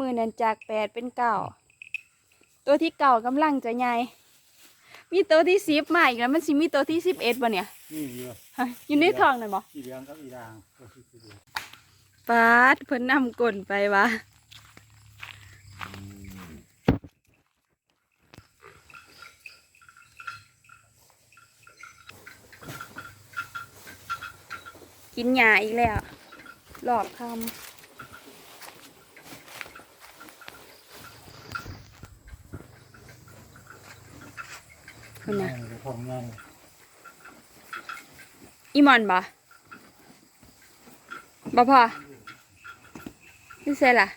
มือนั้นจากแปดเป็นเก้าตัวที่เก่ากำลังจะใหญ่มีตัวที่สิบมาอีกแล้วมันสิมีตัวที่สิบเอ็ดบ่เนี่ยนี่อยู่ฮะอยู่ในท้องนั่นบ่สีเหลืองกับอีด่างตัวที่สีเหลืองปาดเพิ่นนำกลนไปวะกินหญ้าอีกแล้วหลอกคำ คุณนะของไงอีมอนบ่บ่พอนี่เสร็จล่ะ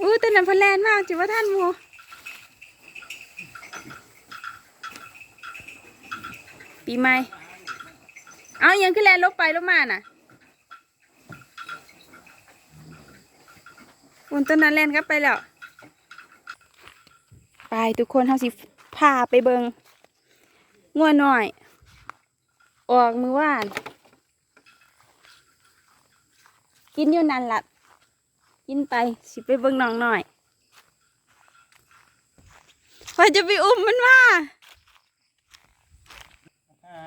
อู้ตอนนั้นเพนแลนมากจิว่าท่านมูปีใหม่เอายังขึ้นแลนลบไปลบมาน่ะอุ่นต้นนั้นแลนกลับไปแล้ว ไปทุกคนเฮาสิพาไปเบิงงัวหน่อย ออกมือว่าน กินอยู่นั่นละกินไปสิไปเบิงน้องหน่อยพอจะไปอุ้มมันมาอ่า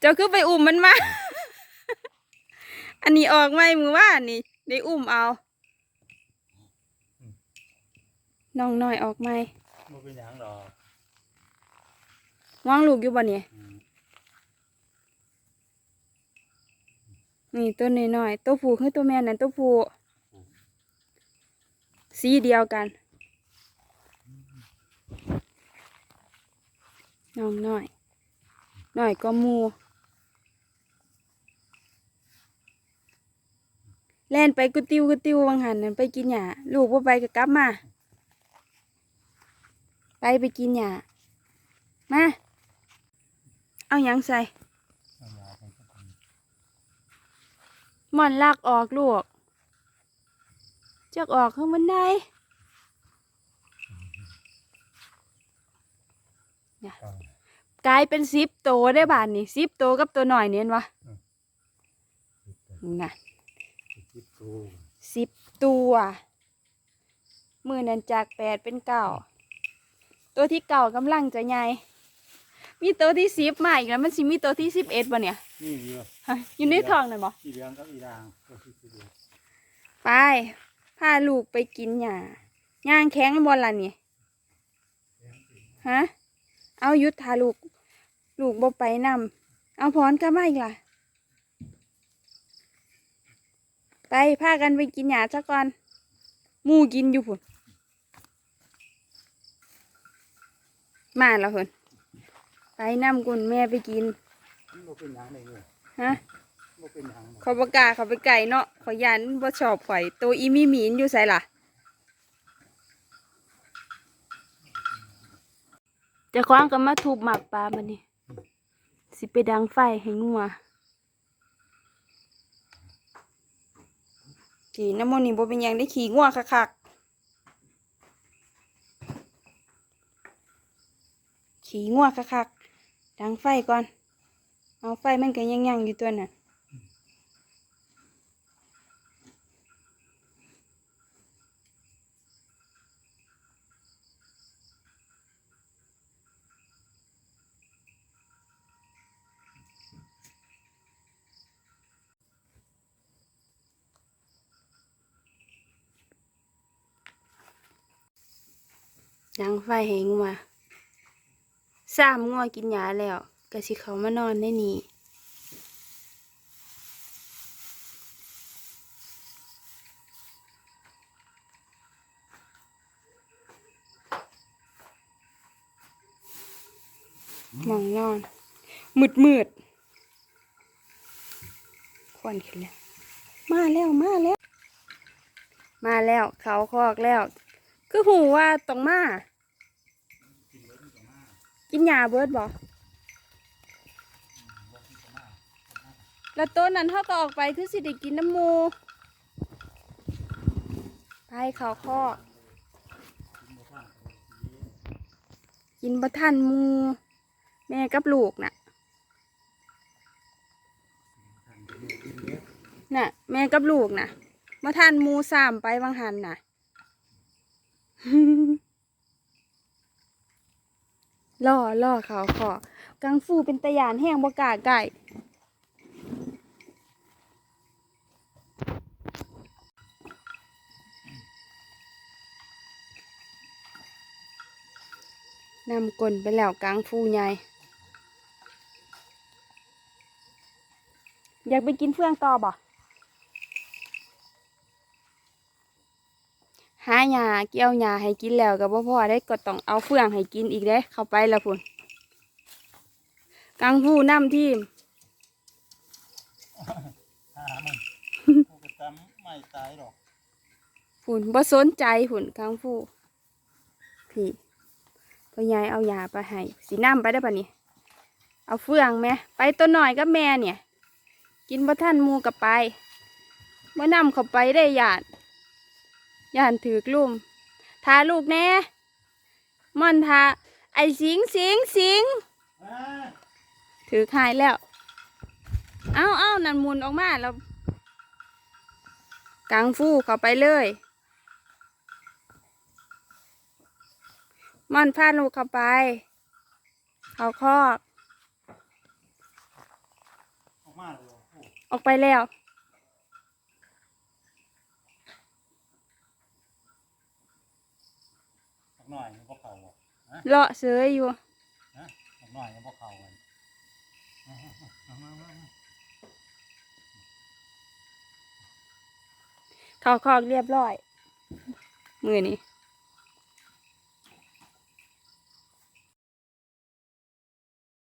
เจ้าคือไปอุ้มมันมา อันนี้ออกไหมมือว่านนี่ได้อุ้มเอา น้องหน่อยออกไม่บ่เป็นหยังดอกวางลูกอยู่บ่เนี่ยอืมนี่ตัวน้อยๆตัวผู้คือตัวแม่นั่นตัวผู้สีเดียวกัน น้องน้อยน้อยก็หมูแล่นไปกุติวกุติววังหันนั่นไปกินหญ้าลูกว่าไปก็กลับมา ไปไปกินหญ้ามาเอาหยังใส่เอายาไปสักคนหมอนลากออกลูกจักออกข้างบันไดก่อนกลายเป็นซิปโตได้บานนี่ซิปโตกับตัวหน่อยเนี่ยวะน่ะสิบสิบตัวสิบตัว มือนั้นจากแปดเป็นเก้า ตัวที่เก่ากำลังจะใหญ่ มีตัวที่สิบมาอีกแล้วมันสิมีตัวที่สิบเอ็ดบ่เนี่ยนี่อยู่ฮะอยู่ในท้องนั่นบ่สีเหลืองกับอีด่างตัวที่สีเหลืองไปพาลูกไปกินหญ้าย่างแข็งบอลล่ะนี่ฮะเอาหยุดทาลูก ลูกบ่ไปนำเอาพรกลับมาอีกล่ะ ไปพากันไปกินหญ้าซะก่อนหมูกินอยู่พุ่น มาแล้วพุ่นไปนำกุนแม่ไปกินมันบ่เป็นหยังได้เลยฮะบ่เป็นหยังเขาประกล้าเขาไปไก่เนาะเขายันบ่ชอบข่อยตัวอีมีหมีนอยู่ไสล่ะเจะคว้างก็มาทุบหมักปลามันนี่สิไปดังไฟให้งัวขี่น้ำมันนี่บ่เป็นหยังได้ขี่งัวคักๆ ขี่งัวคักๆดังไฟก่อน เอาไฟมันก็ยังยังๆอยู่ตัวน่ะดังไฟให้งัว สามงัวกินยาแล้วก็สิเขามานอนได้นี่มองนอน มืดมืดควันขึ้นแล้ว มาแล้วมาแล้ว มาแล้ว เขาคอกแล้ว คือหูว่าต้องมา กินยาเบิดบ่แล้วต้นนั้นเขาก็ออกไปคือสิได้กินน้ำมูไปเขาคอกินบะทันมู แม่กับลูกน่ะ น่ะ แม่กับลูกน่ะบมาทานมูสามไปบางหันน่ะ ล่อล่อเขาขอกังฟูเป็นตะยานแห้งบกล้าไก่นำกลไปแล้วกังฟูใหญ่อยากไปกินเฟื่องต่อบ่ หาหญ้าเกี่ยวหญ้าให้กินแล้วก็บ่พอได้ก็ต้องเอาเฟื่องให้กินอีกเด้เข้าไปแล้วพุ่นกังฟูนำทีมหามันกูก็จำไม่ตายหรอกพุ่นบ่สนใจพุ่นกังฟูพี่พ่อใหญ่เอาหญ้าไปให้สินำไปได้อปะนี่เอาเฟื่องแม่ไปตัวหน่อยกับแม่เนี่ย กินบ่ทันหมูกับไปบ่นำเข้าไปได้ญาติ ญาติถือกลุ่มทาลูกแน่ม่อนทาไอสิงสิงสิงอ่าถือหายแล้ว เอาเอานั่นหมุนออกมาแล้วกังฟูเข้าไปเลย ม่อนพาลูกเข้าไปเอาคอกออกมาเลยโอ้ออกไปแล้ว ออก หน่อยมันก็เข่าอะเลาะเสยอยู่ฮะออกหน่อยมันก็เข่ากันเอาเอาเอาเอาเอาเข้าคอกเรียบร้อย มือนี้